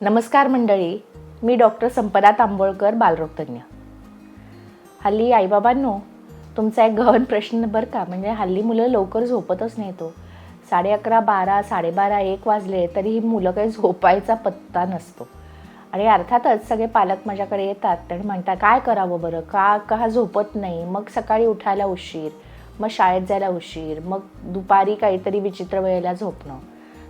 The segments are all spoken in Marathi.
नमस्कार मंडळी मी डॉक्टर संपदा तांबोळकर बालरोगतज्ञ. हल्ली आईबाबांनो तुमचा एक गहन प्रश्न बरं का? म्हणजे हल्ली मुलं लवकर झोपतच नाही तो. साडे अकरा बारा साडेबारा एक वाजले तरी ही मुलं काही झोपायचा पत्ता नसतो. आणि अर्थातच सगळे पालक माझ्याकडे येतात आणि म्हणतात काय करावं बरं? का का झोपत नाही? मग सकाळी उठायला उशीर मग शाळेत जायला उशीर मग दुपारी काहीतरी विचित्र वेळेला झोपणं.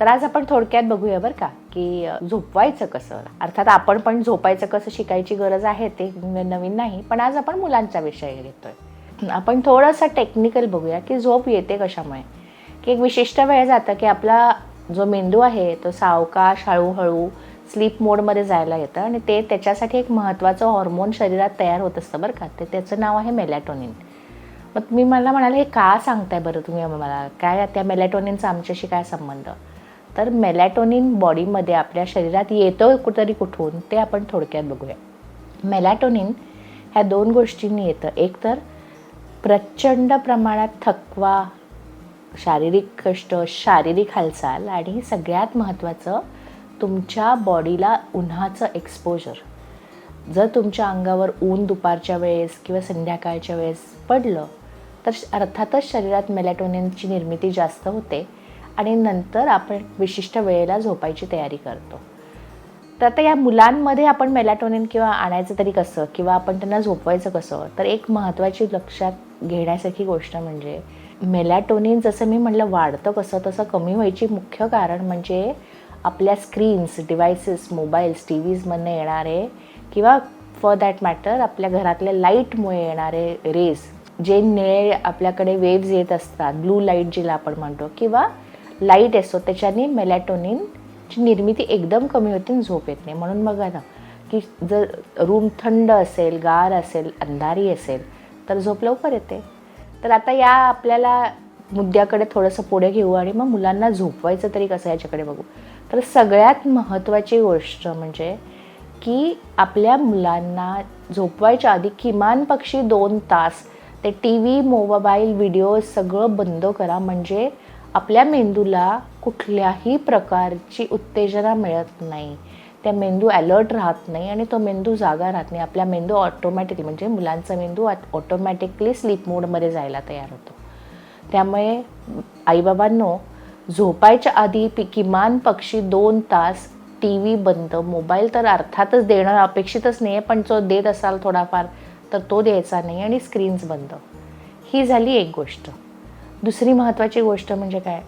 तर आज आपण थोडक्यात बघूया बरं का की झोपवायचं कसं? अर्थात आपण पण झोपायचं कसं शिकायची गरज आहे ते नवीन नाही पण आज आपण मुलांचा विषय घेतोय. आपण थोडंसं टेक्निकल बघूया की झोप येते कशामुळे? की एक विशिष्ट वेळ जातं की आपला जो मेंदू आहे तो सावकाश हळूहळू स्लीप मोडमध्ये जायला येतं आणि ते त्याच्यासाठी एक महत्त्वाचं हॉर्मोन शरीरात तयार होत असतं बरं का ते त्याचं नाव आहे मेलॅटोनिन मग मी मला म्हणाल हे का सांगताय बरं तुम्ही मला काय त्या मेलॅटोनिनचा आमच्याशी काय संबंध? तर मेलॅटोनिन बॉडीमध्ये आपल्या शरीरात येतं कुठतरी कुठून ते आपण थोडक्यात बघूया. मेलॅटोनिन ह्या दोन गोष्टींनी येतं. एक तर प्रचंड प्रमाणात थकवा शारीरिक कष्ट शारीरिक हालचाल आणि सगळ्यात महत्त्वाचं तुमच्या बॉडीला उन्हाचं एक्सपोजर जर तुमच्या अंगावर ऊन दुपारच्या वेळेस किंवा संध्याकाळच्या वेळेस पडलं तर अर्थातच शरीरात मेलॅटोनिनची निर्मिती जास्त होते. आणि नंतर आपण विशिष्ट वेळेला झोपायची तयारी करतो. तर आता या मुलांमध्ये आपण मेलॅटोनिन किंवा आणायचं तरी कसं किंवा आपण त्यांना झोपवायचं कसं तर एक महत्त्वाची लक्षात घेण्यासारखी गोष्ट म्हणजे मेलॅटोनिन जसं मी म्हटलं वाढतं कसं तसं कमी व्हायची मुख्य कारण म्हणजे आपल्या स्क्रीन्स डिव्हायसेस मोबाईल्स टी व्हीजमधनं येणारे किंवा फॉर दॅट मॅटर आपल्या घरातल्या लाईटमुळे येणारे रेज जे निळे आपल्याकडे वेव्ज येत असतात ब्लू लाइट जिला आपण म्हणतो किंवा लाइट असतो त्याच्याने मेलॅटोनिनची निर्मिती एकदम कमी होते आणि झोप येत नाही. म्हणून बघा ना की जर रूम थंड असेल गार असेल अंधारी असेल तर झोप लवकर येते. तर आता या आपल्याला मुद्द्याकडे थोडंसं पुढे घेऊ आणि मग मुलांना झोपवायचं तरी कसं याच्याकडे बघू. तर सगळ्यात महत्त्वाची गोष्ट म्हणजे की आपल्या मुलांना झोपवायच्या आधी किमान पक्षी दोन तास ते टी व्ही मोबाईल व्हिडिओ सगळं बंद करा. म्हणजे आपल्या मेंदूला कुठल्याही प्रकारची उत्तेजना मिळत नाही. त्या मेंदू अलर्ट राहत नाही आणि तो मेंदू जागा राहत नाही. आपला मेंदू ऑटोमॅटिकली म्हणजे मुलांचा मेंदू ऑटोमॅटिकली स्लीप मोडमध्ये जायला तयार होतो. त्यामुळे आईबाबांनो झोपायच्या आधी पि किमान पक्षी दोन तास टी व्ही बंद. मोबाईल तर अर्थातच देणं अपेक्षितच नाही आहे पण जो देत असाल थोडाफार तर तो द्यायचा नाही आणि स्क्रीन्स बंद. ही झाली एक गोष्ट. दुसरी महत्त्वाची गोष्ट म्हणजे काय?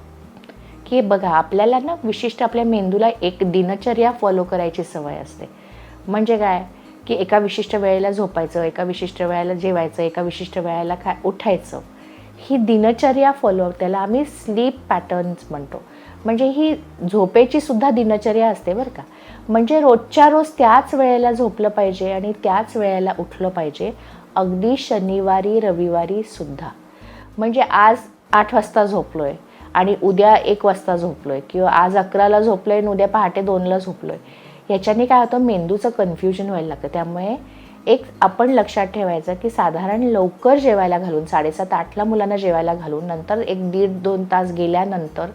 की बघा आपल्याला ना विशिष्ट आपल्या मेंदूला एक दिनचर्या फॉलो करायची सवय असते. म्हणजे काय? की एका विशिष्ट वेळेला झोपायचं एका विशिष्ट वेळेला जेवायचं एका विशिष्ट वेळेला खा उठायचं. ही दिनचर्या फॉलो त्याला आम्ही स्लीप पॅटर्न्स म्हणतो. म्हणजे ही झोपेची सुद्धा दिनचर्या असते बरं का. म्हणजे रोजच्या रोज त्याच वेळेला झोपलं पाहिजे आणि त्याच वेळेला उठलं पाहिजे. अगदी शनिवारी रविवारी सुद्धा. म्हणजे आज आठ वाजता झोपलो आहे आणि उद्या एक वाजता झोपलो आहे किंवा आज अकराला झोपलो आहे आणि उद्या पहाटे दोनला झोपलो आहे याच्याने काय होतं मेंदूचं कन्फ्युजन व्हायला लागतं. त्यामुळे एक आपण लक्षात ठेवायचं की साधारण लवकर जेवायला घालून साडेसात आठला मुलांना जेवायला घालून नंतर एक दीड दोन तास गेल्यानंतर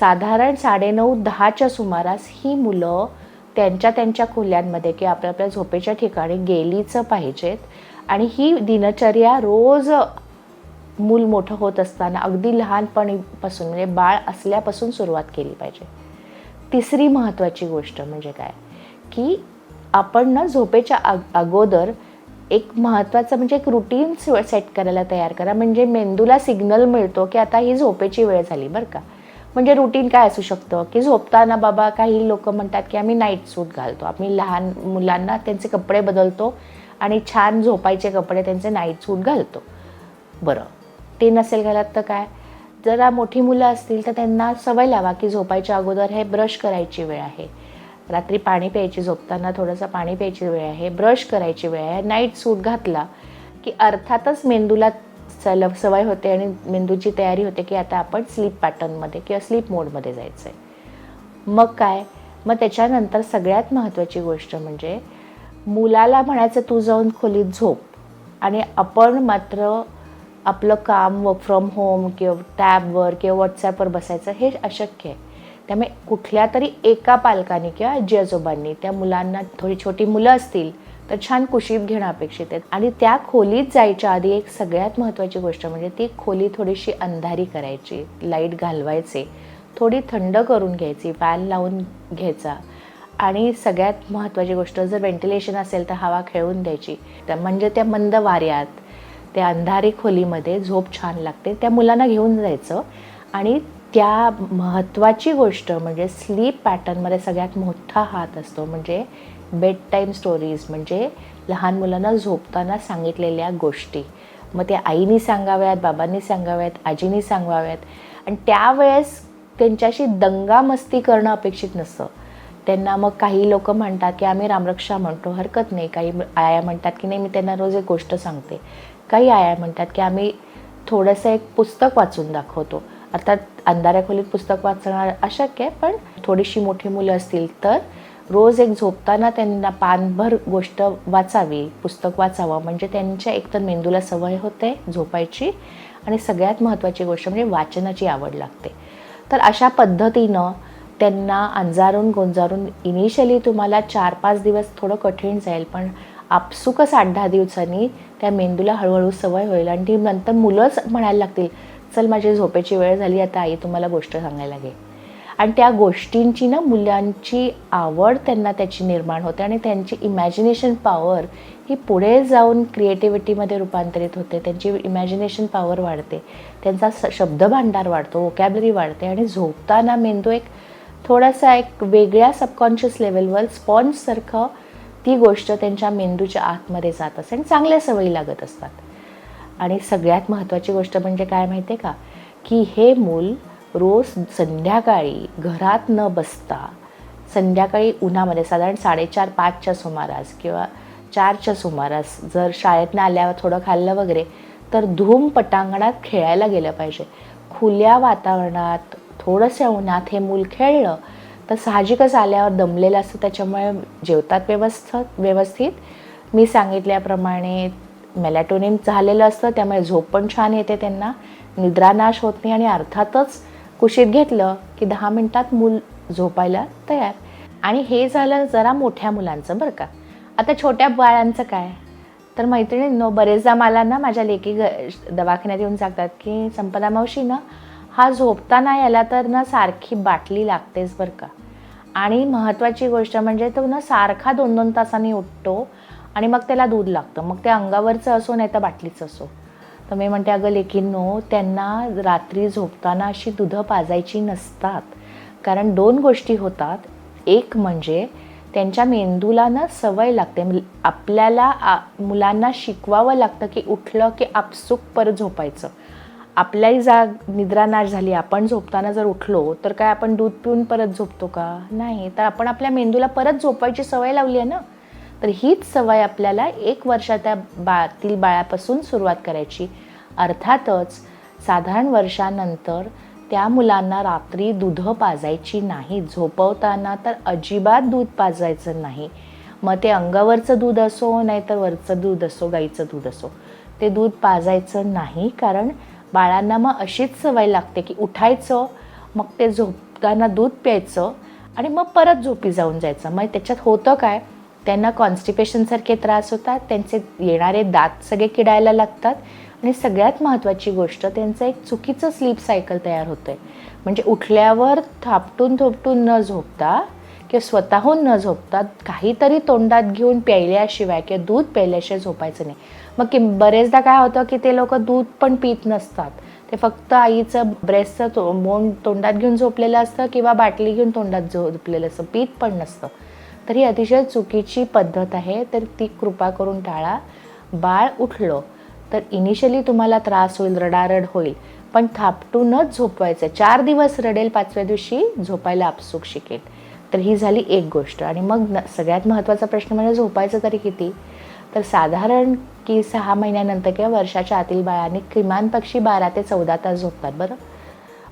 साधारण साडेनऊ दहाच्या सुमारास ही मुलं त्यांच्या त्यांच्या खोल्यांमध्ये किंवा आपल्या आपल्या झोपेच्या ठिकाणी गेलीच पाहिजेत. आणि ही दिनचर्या रोज मूल मोठं होत असताना अगदी लहानपणीपासून म्हणजे बाळ असल्यापासून सुरुवात केली पाहिजे. तिसरी महत्त्वाची गोष्ट म्हणजे काय? की आपण ना झोपेच्या अग अगोदर एक महत्त्वाचं म्हणजे एक रुटीन सेट करायला तयार करा. म्हणजे मेंदूला सिग्नल मिळतो की आता ही झोपेची वेळ झाली बरं का. म्हणजे रुटीन काय असू शकतं? की झोपताना बाबा काही लोक म्हणतात की आम्ही नाईट सूट घालतो. आम्ही लहान मुलांना त्यांचे कपडे बदलतो आणि छान झोपायचे कपडे त्यांचे नाईट सूट घालतो. बरं. ते नसेल घालत तर काय? जरा मोठी मुलं असतील तर त्यांना सवय लावा की झोपायच्या अगोदर हे ब्रश करायची वेळ आहे. रात्री पाणी प्यायची झोपताना थोडंसं पाणी प्यायची वेळ आहे ब्रश करायची वेळ आहे. नाईट सूट घातला की अर्थातच मेंदूला सल सवय होते आणि मेंदूची तयारी होते की आता आपण स्लीप पॅटर्नमध्ये किंवा स्लीप मोडमध्ये जायचं आहे मग काय? मग त्याच्यानंतर सगळ्यात महत्त्वाची गोष्ट म्हणजे मुलाला म्हणायचं तू जाऊन खोलीत झोप. आणि आपण मात्र आपलं काम वर्क फ्रॉम होम किंवा टॅबवर किंवा व्हॉट्सॲपवर बसायचं हे अशक्य आहे. त्यामुळे कुठल्या तरी एका पालकाने किंवा आजी आजोबांनी त्या मुलांना थोडी छोटी मुलं असतील तर छान कुशीत घेणं अपेक्षित आहे आणि त्या खोलीत जायच्या आधी एक सगळ्यात महत्त्वाची गोष्ट म्हणजे ती खोली थोडीशी अंधारी करायची लाइट घालवायचे थोडी थंड करून घ्यायची फॅन लावून घ्यायचा. आणि सगळ्यात महत्त्वाची गोष्ट जर व्हेंटिलेशन असेल तर हवा खेळून द्यायची. तर म्हणजे त्या मंद वाऱ्यात त्या अंधारी खोलीमध्ये झोप छान लागते. त्या मुलांना घेऊन जायचं. आणि त्या महत्त्वाची गोष्ट म्हणजे स्लीप पॅटर्नमध्ये सगळ्यात मोठा हात असतो म्हणजे बेड टाईम स्टोरीज म्हणजे लहान मुलांना झोपताना सांगितलेल्या गोष्टी. मग त्या आईनी सांगाव्यात बाबांनी सांगाव्यात आजीनी सांगाव्यात. आणि त्यावेळेस त्यांच्याशी दंगामस्ती करणं अपेक्षित नसतं. त्यांना मग काही लोक म्हणतात की आम्ही रामरक्षा म्हणतो हरकत नाही. काही आया म्हणतात की नाही मी त्यांना रोज एक गोष्ट सांगते. काही आया म्हणतात की आम्ही थोडंसं एक पुस्तक वाचून दाखवतो. अर्थात अंधाऱ्या खोलीत पुस्तक वाचणं अशक्य आहे पण थोडीशी मोठी मुलं असतील तर रोज एक झोपताना त्यांना पानभर गोष्ट वाचावी पुस्तक वाचावं. म्हणजे त्यांच्या एकतर मेंदूला सवय होते झोपायची आणि सगळ्यात महत्त्वाची गोष्ट म्हणजे वाचनाची आवड लागते. तर अशा पद्धतीनं त्यांना अंजारून गोंजारून इनिशियली तुम्हाला चार पाच दिवस थोडं कठीण जाईल पण आपसुकच आठ दहा दिवसांनी त्या मेंदूला हळूहळू सवय होईल आणि ती नंतर मुलंच म्हणायला लागतील चल माझी झोपेची वेळ झाली आता आई तुम्हाला गोष्ट सांगायला घे. आणि त्या गोष्टींची ना मुलांची आवड त्यांना त्याची निर्माण होते आणि त्यांची इमॅजिनेशन पॉवर ही पुढे जाऊन क्रिएटिव्हिटीमध्ये रूपांतरित होते. त्यांची इमॅजिनेशन पॉवर वाढते. त्यांचा स शब्दभांडार वाढतो वोकॅबलरी वाढते आणि झोपताना मेंदू एक थोडासा एक वेगळ्या सबकॉन्शियस लेवलवर स्पॉन्जसारखं ती गोष्ट त्यांच्या मेंदूच्या आतमध्ये जात असते आणि चांगल्या सवयी लागत असतात. आणि सगळ्यात महत्त्वाची गोष्ट म्हणजे काय माहिती आहे का? की हे मूल रोज संध्याकाळी घरात न बसता संध्याकाळी उन्हामध्ये साधारण साडेचार पाचच्या सुमारास किंवा चारच्या सुमारास जर शाळेतनं आल्यावर थोडं खाल्लं वगैरे तर धूम पटांगणात खेळायला गेलं पाहिजे. खुल्या वातावरणात थोडंसं उन्हात हे मूल खेळलं तर साहजिकच आल्यावर दमलेलं असतं. त्याच्यामुळे जेवतात व्यवस्थित व्यवस्थित. मी सांगितल्याप्रमाणे मेलॅटोनिन झालेलं असतं त्यामुळे झोप पण छान येते त्यांना. निद्रानाश होत नाही आणि अर्थातच कुशीत घेतलं की दहा मिनटात मूल झोपायला तयार. आणि हे झालं जरा मोठ्या मुलांचं बरं का. आता छोट्या बाळांचं काय? तर मैत्रिणींनो बरेचदा मला ना माझ्या लेकी ग दवाखान्यात येऊन सांगतात की संपदा मावशी ना हा झोपताना याला तर ना सारखी बाटली लागतेच बरं का. आणि महत्त्वाची गोष्ट म्हणजे तो ना सारखा दोन दोन तासांनी उठतो आणि मग त्याला दूध लागतं. मग ते अंगावरचं असो नाही तर बाटलीचं असो. तर मी म्हणते अगं लेकींनो त्यांना रात्री झोपताना अशी दुधं पाजायची नसतात. कारण दोन गोष्टी होतात. एक म्हणजे त्यांच्या मेंदूला ना सवय लागते. आपल्याला मुलांना शिकवावं लागतं की उठलं की आपसूक परत झोपायचं. आपल्याही जाग निद्रानाश झाली आपण झोपताना जर उठलो तर काय आपण दूध पिऊन परत झोपतो का? नाही तर आपण आपल्या मेंदूला परत झोपायची सवय लावली आहे ना? तर हीच सवय आपल्याला एक वर्षाच्या बाळातील बाळापासून सुरुवात करायची. अर्थातच साधारण वर्षानंतर त्या मुलांना रात्री दूध पाजायची नाही. झोपवताना तर अजिबात दूध पाजायचं नाही. मग ते अंगावरचं दूध असो नाहीतर वरचं दूध असो गाईचं दूध असो ते दूध पाजायचं नाही. कारण बाळांना मग अशीच सवय लागते की उठायचं मग ते झोपताना दूध प्यायचं आणि मग परत झोपी जाऊन जायचं. मग त्याच्यात होतं काय? त्यांना कॉन्स्टिपेशनसारखे त्रास होतात त्यांचे येणारे दात सगळे किडायला लागतात आणि सगळ्यात महत्त्वाची गोष्ट त्यांचं एक चुकीचं स्लीप सायकल तयार होतं आहे म्हणजे उठल्यावर थापटून थोपटून न झोपता किंवा स्वतःहून न झोपता काहीतरी तोंडात घेऊन प्यायल्याशिवाय किंवा दूध प्यायल्याशिवाय झोपायचं नाही. मग की बरेचदा काय होतं की ते लोक दूध पण पित नसतात. ते फक्त आईचं ब्रेसचं तो मोंड तोंडात घेऊन झोपलेलं असतं किंवा बाटली घेऊन तोंडात झोपलेलं असतं. पीत पण नसतं. तर ही अतिशय चुकीची पद्धत आहे. तर ती कृपा करून टाळा. बाळ उठलं तर इनिशियली तुम्हाला त्रास होईल रडारड होईल. पण थापटूनच झोपवायचं. चार दिवस रडेल पाचव्या दिवशी झोपायला आपसूक शिकेल. तर ही झाली एक गोष्ट. आणि मग सगळ्यात महत्त्वाचा प्रश्न म्हणजे झोपायचं तरी किती? तर साधारण की सहा महिन्यानंतर किंवा वर्षाच्या आतील बाळाने किमान पक्षी बारा ते चौदा तास झोपतात बरं?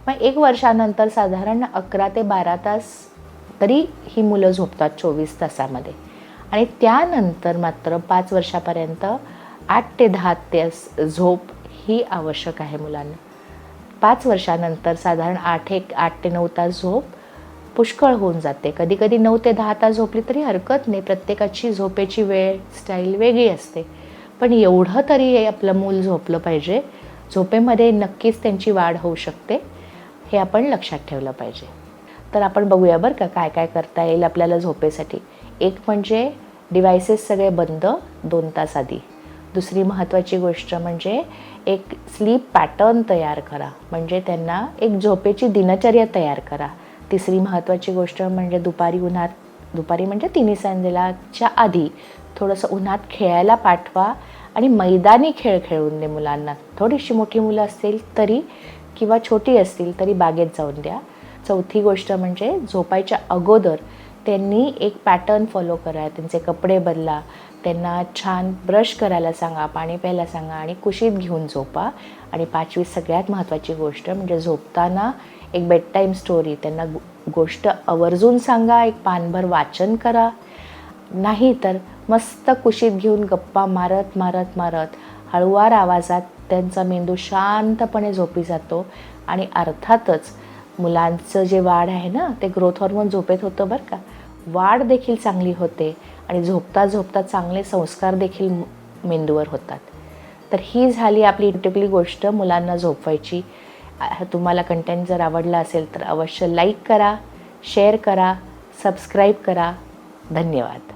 मग एक वर्षानंतर साधारण अकरा ते बारा तास तरी ही मुलं झोपतात चोवीस तासामध्ये. आणि त्यानंतर मात्र पाच वर्षापर्यंत आठ ते दहा तास झोप ही आवश्यक आहे मुलांना. पाच वर्षानंतर साधारण आठ एक आठ ते नऊ तास झोप पुष्कळ होऊन जाते. कधी कधी नऊ ते दहा तास झोपली तरी हरकत नाही. प्रत्येकाची झोपेची वेळ स्टाईल वेगळी असते. पण एवढं तरी हे आपलं मूल झोपलं पाहिजे. झोपेमध्ये नक्कीच त्यांची वाढ होऊ शकते. हे आपण लक्षात ठेवलं पाहिजे. तर आपण बघूया बरं का काय काय करता येईल आपल्याला झोपेसाठी. एक म्हणजे डिव्हायसेस सगळे बंद दोन तास आधी. दुसरी महत्त्वाची गोष्ट म्हणजे एक स्लीप पॅटर्न तयार करा. म्हणजे त्यांना एक झोपेची दिनचर्या तयार करा. तिसरी महत्त्वाची गोष्ट म्हणजे दुपारी उन्हात दुपारी म्हणजे तिन्ही सांजेलाच्या आधी थोडंसं उन्हात खेळायला पाठवा आणि मैदानी खेळ खेळून दे मुलांना. थोडीशी मोठी मुलं असतील तरी किंवा छोटी असतील तरी बागेत जाऊन द्या. चौथी गोष्ट म्हणजे झोपायच्या अगोदर त्यांनी एक पॅटर्न फॉलो करा त्यांचे कपडे बदला त्यांना छान ब्रश करायला सांगा पाणी प्यायला सांगा आणि कुशीत घेऊन झोपा. आणि पाचवी सगळ्यात महत्त्वाची गोष्ट म्हणजे झोपताना एक बेड टाईम स्टोरी त्यांना गोष्ट आवर्जून सांगा एक पानभर वाचन करा. नाही तर मस्त कुशीत घेऊन गप्पा मारत मारत मारत हळुवार आवाजात त्यांचा मेंदू शांतपणे झोपी जातो. आणि अर्थातच मुलांचं जे वाढ आहे ना ते ग्रोथ हॉर्मोन झोपेत होतं बरं का. वाढ देखील चांगली होते आणि झोपता झोपता चांगले संस्कार देखील मेंदूवर होतात. तर ही झाली आपली टिपली गोष्ट मुलांना झोपवायची. तुम्हाला कंटेंट जर आवडला असेल तर अवश्य लाईक करा शेअर करा सबस्क्राईब करा. धन्यवाद.